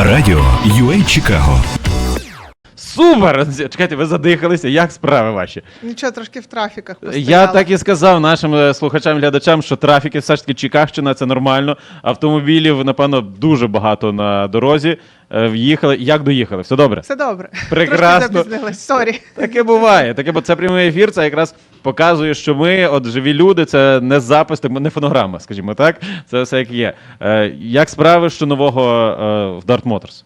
Радіо UA Чикаго. Супер! Чекайте, ви задихалися. Як справи ваші? Нічого, трошки в трафіках Я так і сказав нашим е, слухачам, глядачам, що трафіки все ж таки Чикагщина, це нормально. Автомобілів, напевно, дуже багато на дорозі. Е, В'їхали. Як доїхали? Все добре? Все добре. Прекрасно. Трошки запізнилась, сорі. Таке буває. Таке, бо це прямий ефір. Це якраз показує, що ми, от живі люди, це не запис, так, не фонограма, скажімо так. Це все як є. Е, як справи, що нового е, в Dart Motors?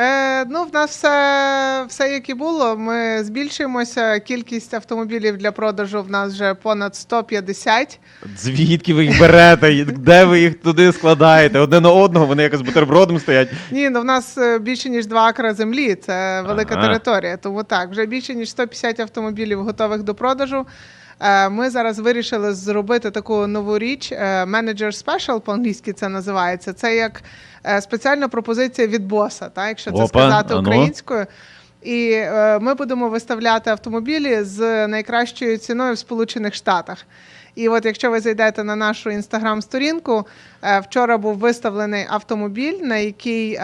Е, ну, в нас все, все як і було. Ми збільшуємося. Кількість автомобілів для продажу в нас вже понад 150. Звідки ви їх берете? Де ви їх туди складаєте? Одне на одного, вони якось бутербродом стоять. Ні, ну в нас е, більше ніж 2 акра землі. Це велика Ага. територія. Тому так, вже більше ніж 150 автомобілів готових до продажу. Е, Ми зараз вирішили зробити таку нову річ. Менеджер спешл по-англійськи це називається. Це як е, спеціальна пропозиція від боса, так, якщо це Опа, сказати українською. І е, ми будемо виставляти автомобілі з найкращою ціною в Сполучених Штатах. І от якщо ви зайдете на нашу інстаграм-сторінку, е, вчора був виставлений автомобіль, на який е,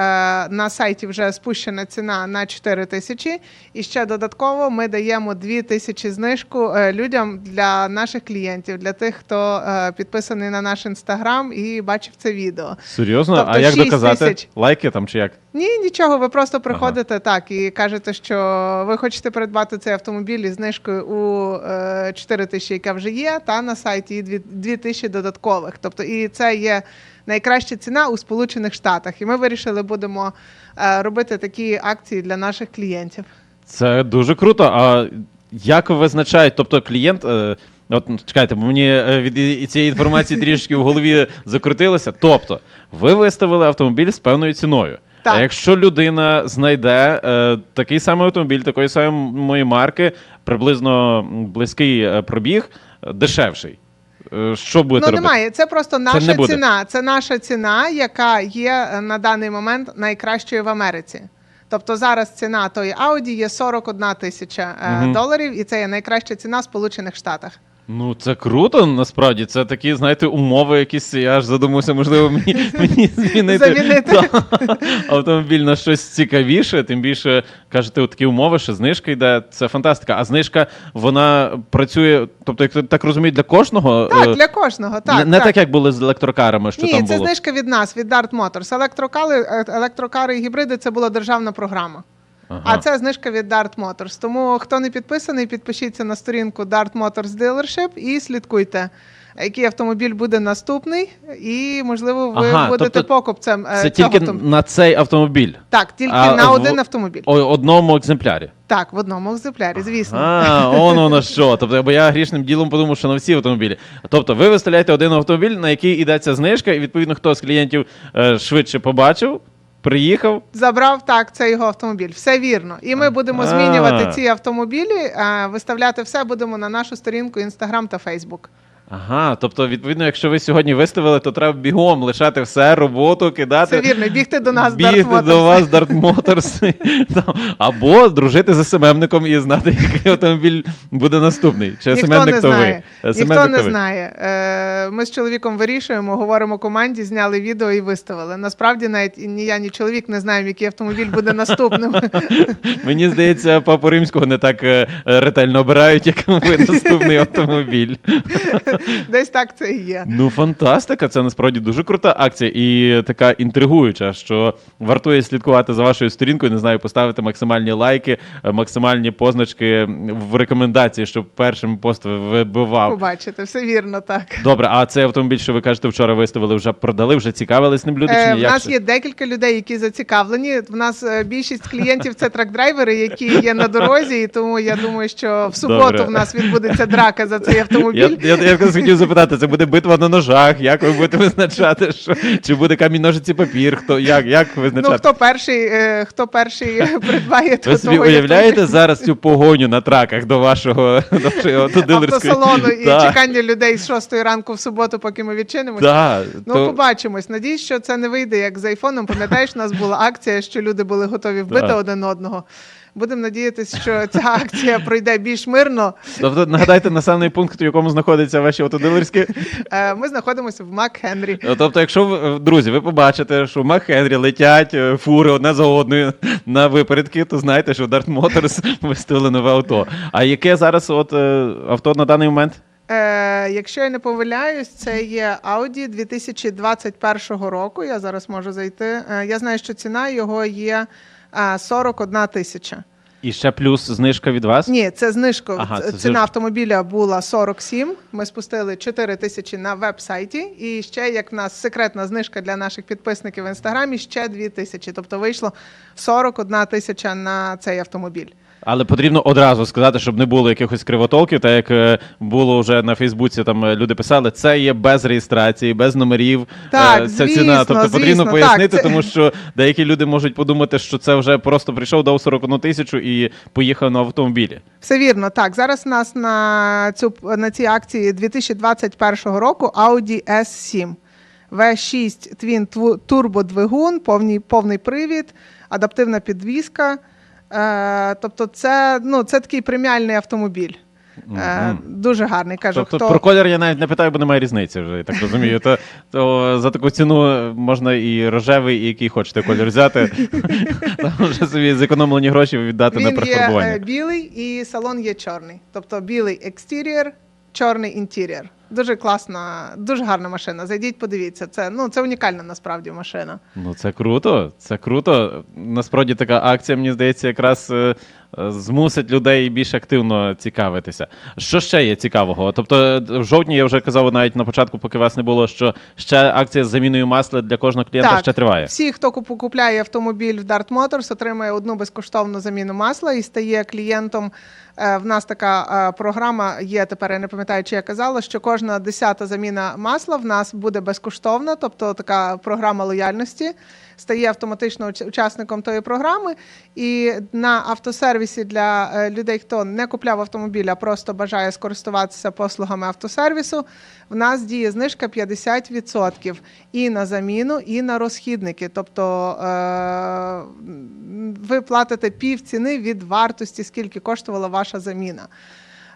на сайті вже спущена ціна на 4 тисячі. І ще додатково ми даємо 2 тисячі знижку е, людям для наших клієнтів, для тих, хто підписаний на наш інстаграм і бачив це відео. Серйозно? Тобто а як доказати? тисяч. Лайки там чи як? Ні, нічого, ви просто приходите так і кажете, що ви хочете придбати цей автомобіль із знижкою у е, 4 тисячі, яка вже є, та на сайті і 2, 2 тисячі додаткових. Тобто, і це є найкраща ціна у Сполучених Штатах. І ми вирішили будемо е, робити такі акції для наших клієнтів. Це дуже круто. А як визначають? Тобто клієнт. Е, От чекайте, бо мені е, від цієї інформації трішки в голові закрутилося. Тобто, ви виставили автомобіль з певною ціною. Так. А якщо людина знайде е, такий самий автомобіль, такої самої марки, приблизно близький пробіг, дешевший. е, Що буде ну немає, це просто наша буде. ціна. Це наша ціна, яка є е, на даний момент найкращою в Америці. Тобто зараз ціна тої Audi є 41 тисяча угу. Доларів, і це є найкраща ціна в Сполучених Штатах. Ну, це круто, насправді. Це такі, знаєте, умови якісь. Я аж задумався, можливо, мені, мені змінити Замінити. та, автомобіль на щось цікавіше. Тим більше, кажете, от такі умови, що знижка йде. Це фантастика. А знижка, вона працює, тобто, як я так розумію, для кожного. Так, Е, для кожного. Так, не, не так. так, як були з електрокарами, що Ні, там це було. знижка від нас, від Dart Motors. Електрокари, е, електрокари і гібриди це була державна програма. Ага. А це знижка від Dart Motors. Тому хто не підписаний, підпишіться на сторінку Dart Motors Dealership і слідкуйте, який автомобіль буде наступний, і можливо ви Ага, будете тобто покупцем. е, Це цього тільки автомобіля. на цей автомобіль. Так, тільки А на в- один автомобіль. О одному екземплярі. Так, в одному екземплярі, звісно. А, он воно що. Тобто, бо я грішним ділом подумав, що на всі автомобілі. Тобто, ви виставляєте один автомобіль, на який йдеться знижка, і відповідно хто з клієнтів е, швидше побачив, приїхав. Забрав так, це його автомобіль. Все вірно. І ми будемо А. змінювати ці автомобілі, виставляти все будемо на нашу сторінку Instagram та Facebook. Ага, тобто, відповідно, якщо ви сьогодні виставили, то треба бігом лишати все, роботу, кидати. Це вірно, бігти до нас Бігти Dart Motors. до вас Motors. Там. Або дружити з СММником і знати, який автомобіль буде наступний. Чи Ніхто не то знає. ви? Ніхто не знає. Е, Ми з чоловіком вирішуємо, говоримо команді, зняли відео і виставили. Насправді навіть ні я, ні чоловік не знаємо, який автомобіль буде наступним. Мені здається, папу римського не так е, ретельно обирають, як ви наступний автомобіль. Десь так це і є. Ну, фантастика, це насправді дуже крута акція і така інтригуюча, що вартує слідкувати за вашою сторінкою. Не знаю, поставити максимальні лайки, е, максимальні позначки в рекомендації, щоб першим пост вибивав. Побачите, все вірно так. Добре, а цей автомобіль, що ви кажете, вчора виставили, вже продали, вже цікавились ним люди чи Е, ні? Як нас це? є декілька людей, які зацікавлені. В нас е, більшість клієнтів це трак-драйвери, які є на дорозі, і тому я думаю, що в суботу Добре. в нас відбудеться драка за цей Я, автомобіль. я, я якраз хотів запитати, це буде битва на ножах, як ви будете визначати, що, чи буде камінь ножиці папір, хто, як, як визначати? Ну хто перший, е, хто перший придбає, то Ви собі того уявляєте зараз цю погоню на траках до вашого до вашої до дилерської? автосалону і чекання людей з 6 ранку в суботу, поки ми відчинимося. так, Ну, то- побачимось. Надіюсь, що це не вийде як з айфоном. Пам'ятаєш, у нас була акція, що люди були готові вбити Так. один одного. Будемо надіятися, що ця акція пройде більш мирно. Тобто, нагадайте населений пункт, у якому знаходяться ваші автодилерські. Е, Ми знаходимося в Мак Хенрі. Тобто, якщо ви, друзі, ви побачите, що в Мак-Хенрі летять е, фури одна за одною на випередки, то знайте, що Dart Motors виставили нове авто. А яке зараз от е, авто на даний момент? Е, якщо я не помиляюсь, це є Audi 2021 року. Я зараз можу зайти. Е, я знаю, що ціна його є е, 41 тисяча. І ще плюс знижка від вас? Ні, це знижка. Ага, це Ціна знижка. автомобіля була 47. Ми спустили 4 тисячі на веб-сайті. І ще як в нас секретна знижка для наших підписників в інстаграмі, ще 2 тисячі. Тобто вийшло 41 тисяча на цей автомобіль. Але потрібно одразу сказати, щоб не було якихось кривотолків, так як е, було вже на Фейсбуці, там е, люди писали, це є без реєстрації, без номерів. Так, е, ця звісно, ціна. Тобто потрібно звісно, пояснити, так, це- тому що деякі люди можуть подумати, що це вже просто прийшов, дав 41 тисячу і поїхав на автомобілі. Все вірно. Так, зараз у нас на цю на цій акції 2021 року Audi S7. V6 Twin Twu- турбодвигун, повний, повний привід, адаптивна підвізка. Е, тобто, це, ну, це такий преміальний автомобіль. Е, дуже гарний. Кажу, Тобто хто про колір я навіть не питаю, бо немає різниці вже, я так розумію. То, то за таку ціну можна і рожевий, і який хочете колір взяти. Там вже собі зекономлені гроші віддати на він є е, білий і салон є чорний. Тобто білий екстер'єр, чорний інтер'єр. Дуже класна, дуже гарна машина. Зайдіть, подивіться. Це, ну, це унікальна насправді машина. Ну, це круто, це круто. Насправді така акція, мені здається, якраз е, змусить людей більш активно цікавитися. Що ще є цікавого? Тобто, е, в жовтні я вже казав навіть на початку, поки вас не було, що ще акція з заміною масла для кожного клієнта ще триває. Всі, хто купу- купляє автомобіль в Dart Motors, отримує одну безкоштовну заміну масла і стає клієнтом. Е, В нас така е, програма є тепер. Я не пам'ятаю, чи я казала, що кожна десята заміна масла в нас буде безкоштовна, тобто така програма лояльності. Стає автоматично учасником тої програми, і на автосервісі для е, людей, хто не купляв автомобіль, а просто бажає скористуватися послугами автосервісу, в нас діє знижка 50% і на заміну, і на розхідники. Тобто е, ви платите пів ціни від вартості, скільки коштувала ваша заміна.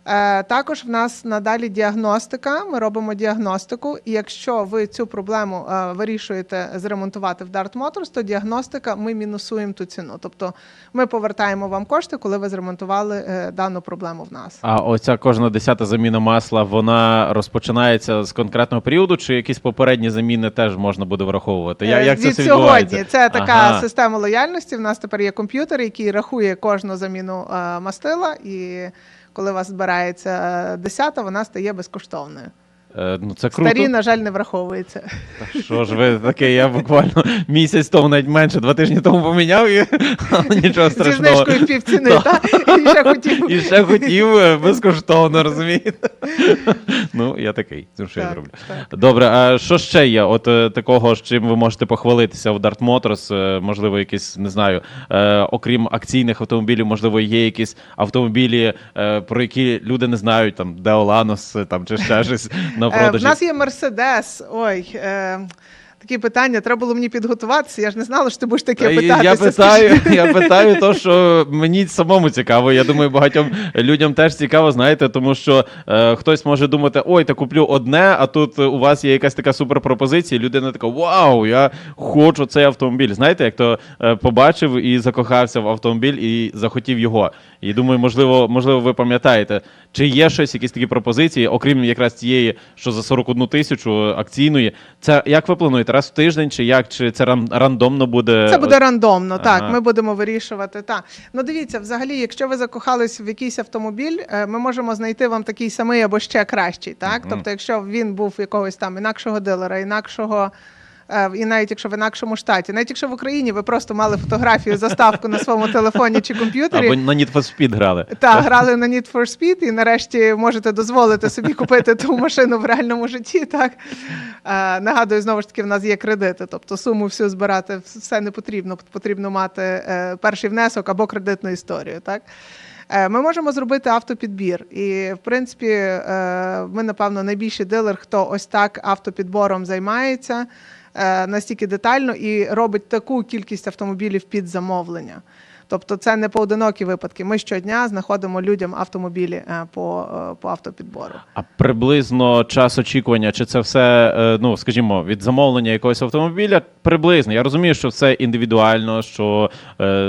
Е, Також в нас надалі діагностика. Ми робимо діагностику. І якщо ви цю проблему е, вирішуєте зремонтувати в Dart Motors, то діагностика ми мінусуємо ту ціну. Тобто ми повертаємо вам кошти, коли ви зремонтували е, дану проблему в нас. А оця кожна десята заміна масла, вона розпочинається з конкретного періоду, чи якісь попередні заміни теж можна буде враховувати? Я, як це сьогодні це така Ага. система лояльності. В нас тепер є комп'ютер, який рахує кожну заміну мастила, і коли вас збирається е, десята, вона стає безкоштовною. Е, ну, це круто. Старі, на жаль, не враховується. Що ж ви таке? Я буквально місяць тому, навіть менше, два тижні тому поміняв і нічого Зі знижкою півціни, так? І ще хотів. І ще хотів е, безкоштовно, розумієте? Ну, я такий, це що я Так, зроблю. так. Добре, а що ще є? От е, такого, з чим ви можете похвалитися в Dart Motors? Можливо, якісь, не знаю, е, окрім акційних автомобілів, можливо, є якісь автомобілі, е, про які люди не знають, там Деоланос там, чи ще щось на Е, В нас є Мерседес. Ой. Е... Такі питання, треба було мені підготуватися. Я ж не знала, що ти будеш таке Та, питатися. Я питаю, я питаю то, що мені самому цікаво. Я думаю, багатьом людям теж цікаво, знаєте, тому що е, хтось може думати, ой, та куплю одне, а тут у вас є якась така суперпропозиція. і Людина така, вау, я хочу цей автомобіль. Знаєте, як то е, побачив і закохався в автомобіль і захотів його. І думаю, можливо, можливо, ви пам'ятаєте, чи є щось, якісь такі пропозиції, окрім якраз тієї, що за 41 тисячу акційної. Це як ви плануєте? Раз в тиждень, чи як? Чи це ран- рандомно буде? Це буде рандомно, так. Ми будемо вирішувати. Так. Ну дивіться, взагалі, якщо ви закохались в якийсь автомобіль, е, ми можемо знайти вам такий самий або ще кращий. Так? Тобто, якщо він був якогось там інакшого дилера, інакшого. Е, І навіть якщо в інакшому штаті, навіть якщо в Україні ви просто мали фотографію, заставку на своєму телефоні чи комп'ютері, Або на Need for Speed грали. та грали на Need for Speed і нарешті можете дозволити собі купити ту машину в реальному житті. Так е, нагадую, знову ж таки, в нас є кредити, тобто суму всю збирати все не потрібно. Потрібно мати е, перший внесок або кредитну історію. Так. Ми можемо зробити автопідбір, і в принципі, ми, напевно, найбільший дилер, хто ось так автопідбором займається настільки детально і робить таку кількість автомобілів під замовлення. Тобто це не поодинокі випадки. Ми щодня знаходимо людям автомобілі е, по, е, по автопідбору. А приблизно час очікування, чи це все, е, ну скажімо, від замовлення якогось автомобіля? Приблизно. Я розумію, що все індивідуально, що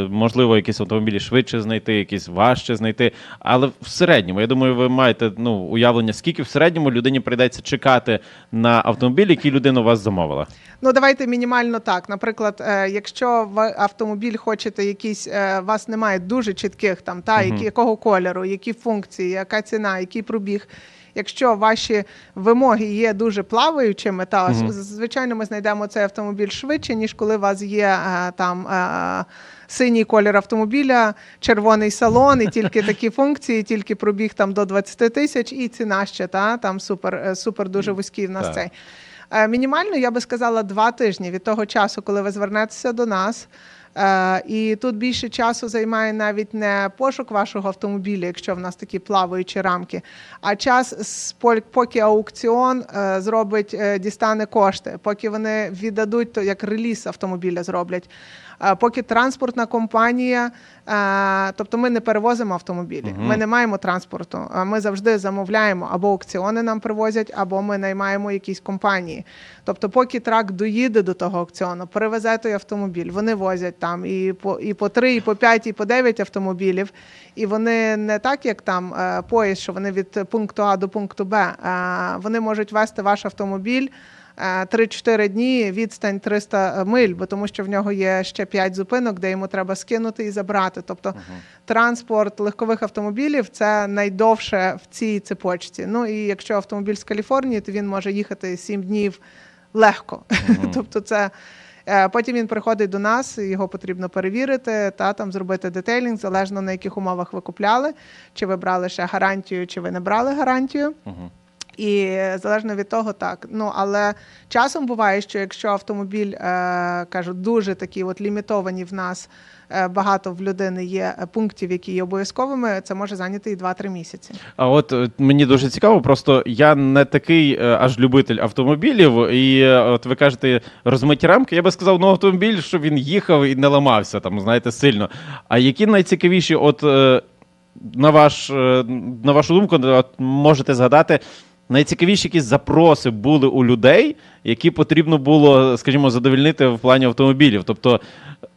можливо якісь автомобілі швидше знайти, якісь важче знайти. Але в середньому, я думаю, ви маєте ну, уявлення, скільки в середньому людині прийдеться чекати на автомобіль, який людина у вас замовила. Ну, давайте мінімально так. Наприклад, якщо ви автомобіль хочете якийсь, у вас немає дуже чітких там, та які, якого кольору, які функції, яка ціна, який пробіг. Якщо ваші вимоги є дуже плаваючими, та звичайно, ми знайдемо цей автомобіль швидше, ніж коли у вас є е, там. е, Синій колір автомобіля, червоний салон, і тільки такі функції, тільки пробіг там до 20 тисяч, і ціна ще та там супер, е, супер дуже вузький в нас Так. цей. Мінімально, я би сказала, два тижні від того часу, коли ви звернетеся до нас. Е, І тут більше часу займає навіть не пошук вашого автомобіля, якщо в нас такі плаваючі рамки, а час, поки аукціон е, зробить, е, дістане кошти, поки вони віддадуть, то як реліз автомобіля зроблять. Поки транспортна компанія, тобто ми не перевозимо автомобілі, Мгм. ми не маємо транспорту. Ми завжди замовляємо або аукціони нам привозять, або ми наймаємо якісь компанії. Тобто, поки трак доїде до того аукціону, перевезе той автомобіль, вони возять там і по і по три, і по п'ять, і по дев'ять автомобілів. І вони не так, як там е, поїзд, що вони від пункту А до пункту Б. Вони можуть вести ваш автомобіль. Е, 3-4 дні відстань 300 миль, бо тому що в нього є ще 5 зупинок, де йому треба скинути і забрати. Тобто транспорт легкових автомобілів це найдовше в цій цепочці. Ну і якщо автомобіль з Каліфорнії, то він може їхати 7 днів легко. тобто це. е, Потім він приходить до нас, його потрібно перевірити та там зробити детейлінг, залежно на яких умовах ви купляли, чи ви брали ще гарантію, чи ви не брали гарантію. Мгм. І залежно від того, так. Ну але часом буває, що якщо автомобіль е, кажу, дуже такі от лімітовані в нас. е, Багато в людини є е, пунктів, які є обов'язковими. Це може зайняти і 2-3 місяці. А от мені дуже цікаво, просто я не такий аж любитель автомобілів, і от ви кажете, розмиті рамки. Я би сказав, ну автомобіль, щоб він їхав і не ламався там, знаєте, сильно. А які найцікавіші, от на ваш на вашу думку, можете згадати. Найцікавіші якісь запроси були у людей, які потрібно було, скажімо, задовільнити в плані автомобілів. Тобто,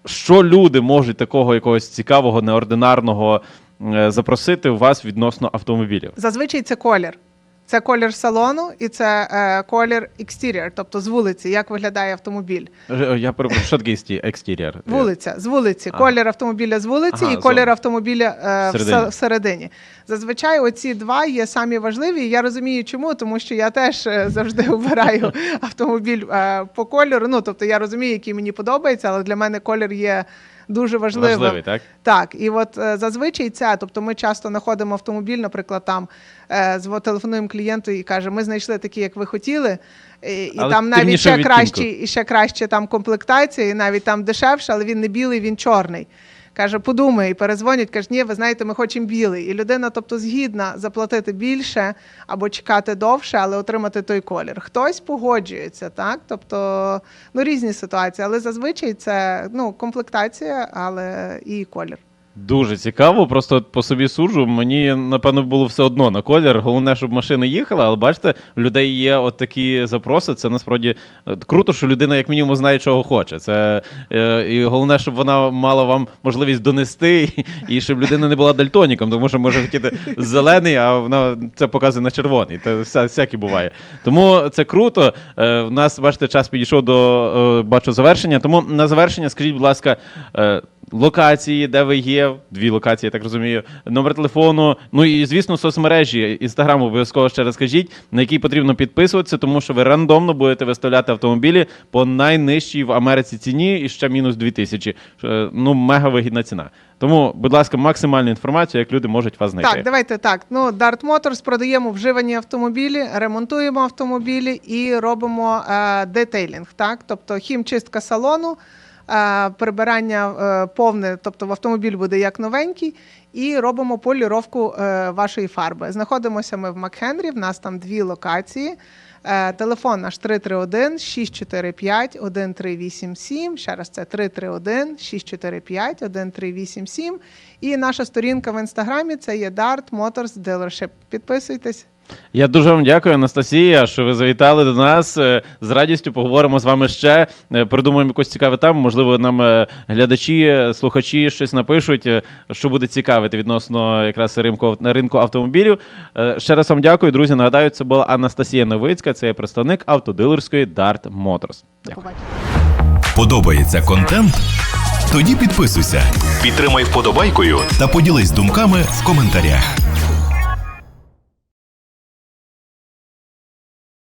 що люди можуть такого якогось цікавого, неординарного е, запросити у вас відносно автомобілів? Зазвичай це колір. Це колір салону і це е, колір exterior, тобто з вулиці, як виглядає автомобіль. Е, Я перепрошую, що таке ексті- Вулиця, з вулиці, А. колір автомобіля з вулиці Ага, і колір зона. автомобіля е, Всередині. всередині. Зазвичай оці два є самі важливі. Я розумію, чому, тому що я теж е, завжди обираю автомобіль е, по кольору. Ну тобто я розумію, який мені подобається, але для мене колір є дуже важливим. Важливий, так? Так, і от е, зазвичай це, тобто ми часто знаходимо автомобіль, наприклад, там е, телефонуємо клієнту і каже, ми знайшли такі, як ви хотіли. І, і Але там навіть ще кращі, і ще краще там комплектація, і навіть там дешевше, але він не білий, він чорний. Каже, подумай, і перезвонять, каже, ні, ви знаєте, ми хочемо білий. І людина, тобто, згідна заплатити більше або чекати довше, але отримати той колір. Хтось погоджується, так? Тобто, ну різні ситуації, але зазвичай це ну, комплектація, але і колір. Дуже цікаво, просто по собі суджу. Мені напевно було все одно на колір. Головне, щоб машина їхала, але бачите, у людей є от такі запроси. Це насправді е, круто, що людина, як мінімум, знає, чого хоче. Це е, і головне, щоб вона мала вам можливість донести, і, щоб людина не була дальтоніком, тому що може хотіти зелений, а вона це показує на червоний. Це вся, всяке буває. Тому це круто. Е, в нас, бачите, час підійшов до е, бачу завершення. Тому на завершення, скажіть, будь ласка. Локації, де ви є, дві локації, я так розумію, номер телефону. Ну і звісно, соцмережі, інстаграм обов'язково ще раз скажіть, на який потрібно підписуватися, тому що ви рандомно будете виставляти автомобілі по найнижчій в Америці ціні і ще мінус 2000. Е, Ну, мега вигідна ціна. Тому, будь ласка, максимальну інформацію, як люди можуть вас знайти. Так, давайте так. Ну, Dart Motors продаємо вживані автомобілі, ремонтуємо автомобілі і робимо е, детейлінг. Так, тобто хімчистка салону, прибирання е, повне, тобто в автомобіль буде як новенький, і робимо поліровку е, вашої фарби. Знаходимося ми в Макхенрі. В нас там дві локації. Е, Телефон наш 331 645 1387. Ще раз це 331 645 1387. І наша сторінка в інстаграмі це є Dart Motors Dealership. Підписуйтесь. Я дуже вам дякую, Анастасія, що ви завітали до нас. Е, З радістю поговоримо з вами ще. Е, Придумаємо якусь цікаву тему. Можливо, нам е, глядачі, слухачі щось напишуть, що буде цікавити відносно якраз ринку, ринку автомобілів. Ще раз вам дякую, друзі. Нагадаю, це була Анастасія Новицька, це є представник автодилерської Dart Motors. Дякую. Подобається контент? Тоді підписуйся, підтримай вподобайкою та поділись думками в коментарях.